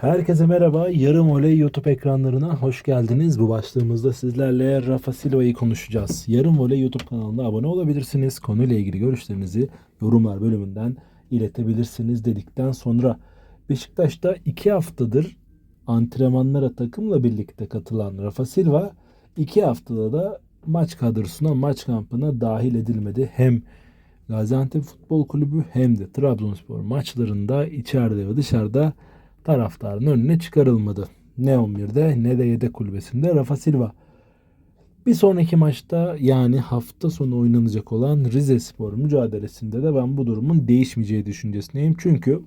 Herkese merhaba. Yarım Voley YouTube ekranlarına hoş geldiniz. Bu başlığımızda sizlerle Rafa Silva'yı konuşacağız. Yarım Voley YouTube kanalına abone olabilirsiniz. Konuyla ilgili görüşlerinizi yorumlar bölümünden iletebilirsiniz dedikten sonra Beşiktaş'ta iki haftadır antrenmanlara takımla birlikte katılan Rafa Silva iki haftada da maç kadrosuna, maç kampına dahil edilmedi. Hem Gaziantep Futbol Kulübü hem de Trabzonspor maçlarında içeride ve dışarıda taraftarın önüne çıkarılmadı. Ne 11'de ne de yedek kulübesinde Rafa Silva. Bir sonraki maçta yani hafta sonu oynanacak olan Rize Spor mücadelesinde de ben bu durumun değişmeyeceği düşüncesindeyim. Çünkü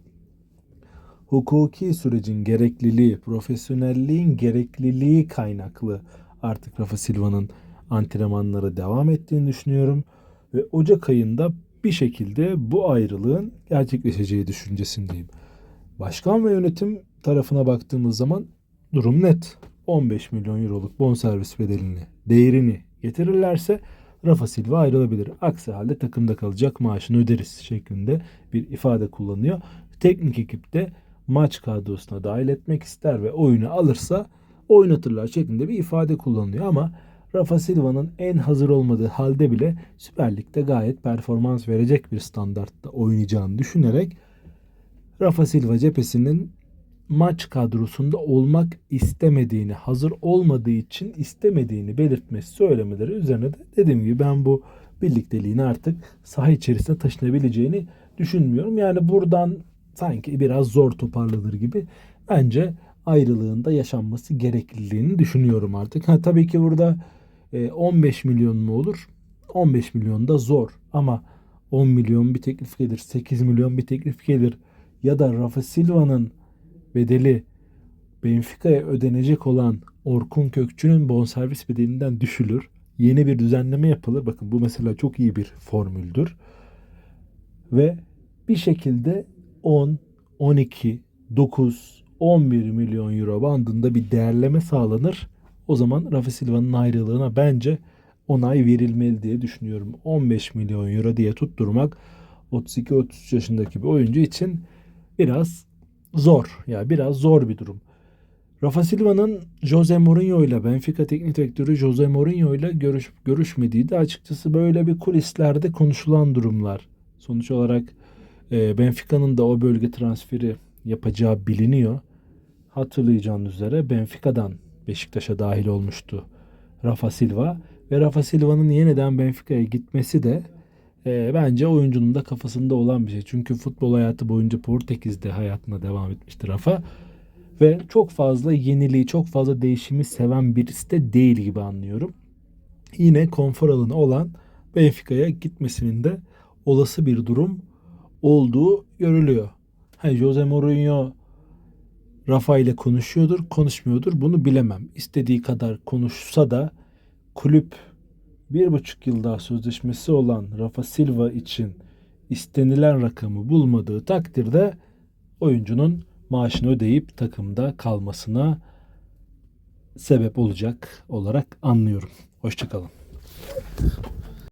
hukuki sürecin gerekliliği, profesyonelliğin gerekliliği kaynaklı artık Rafa Silva'nın antrenmanlara devam ettiğini düşünüyorum. Ve Ocak ayında bir şekilde bu ayrılığın gerçekleşeceği düşüncesindeyim. Başkan ve yönetim tarafına baktığımız zaman durum net. 15 milyon euroluk bonservis bedelini, değerini getirirlerse Rafa Silva ayrılabilir. Aksi halde takımda kalacak maaşını öderiz şeklinde bir ifade kullanıyor. Teknik ekip de maç kadrosuna dahil etmek ister ve oyunu alırsa oynatırlar şeklinde bir ifade kullanılıyor ama Rafa Silva'nın en hazır olmadığı halde bile Süper Lig'de gayet performans verecek bir standartta oynayacağını düşünerek Rafa Silva cephesinin maç kadrosunda olmak istemediğini, hazır olmadığı için istemediğini belirtmesi söylemeleri üzerine de dediğim gibi ben bu birlikteliğin artık saha içerisine taşınabileceğini düşünmüyorum. Yani buradan sanki biraz zor toparlanır gibi bence ayrılığında yaşanması gerekliliğini düşünüyorum artık. Ha, tabii ki burada e, 15 milyon mu olur? 15 milyon da zor ama 10 milyon bir teklif gelir, 8 milyon bir teklif gelir ya da Rafa Silva'nın bedeli Benfica'ya ödenecek olan Orkun Kökçü'nün bonservis bedelinden düşülür. Yeni bir düzenleme yapılır. Bakın bu mesela çok iyi bir formüldür. Ve bir şekilde 10, 12, 9, 11 milyon euro bandında bir değerleme sağlanır. O zaman Rafa Silva'nın ayrılığına bence onay verilmeli diye düşünüyorum. 15 milyon euro diye tutturmak 32-33 yaşındaki bir oyuncu için biraz zor. Ya yani biraz zor bir durum. Rafa Silva'nın Jose Mourinho ile Benfica teknik direktörü Jose Mourinho ile görüşüp görüşmediği de açıkçası böyle bir kulislerde konuşulan durumlar. Sonuç olarak e, Benfica'nın da o bölge transferi yapacağı biliniyor. Hatırlayacağınız üzere Benfica'dan Beşiktaş'a dahil olmuştu Rafa Silva ve Rafa Silva'nın yeniden Benfica'ya gitmesi de e, bence oyuncunun da kafasında olan bir şey. Çünkü futbol hayatı boyunca Portekiz'de hayatına devam etmişti Rafa. Ve çok fazla yeniliği, çok fazla değişimi seven birisi de değil gibi anlıyorum. Yine konfor alanı olan Benfica'ya gitmesinin de olası bir durum olduğu görülüyor. Hani Jose Mourinho Rafa ile konuşuyordur, konuşmuyordur bunu bilemem. İstediği kadar konuşsa da kulüp bir buçuk yıl daha sözleşmesi olan Rafa Silva için istenilen rakamı bulmadığı takdirde oyuncunun maaşını ödeyip takımda kalmasına sebep olacak olarak anlıyorum. Hoşçakalın.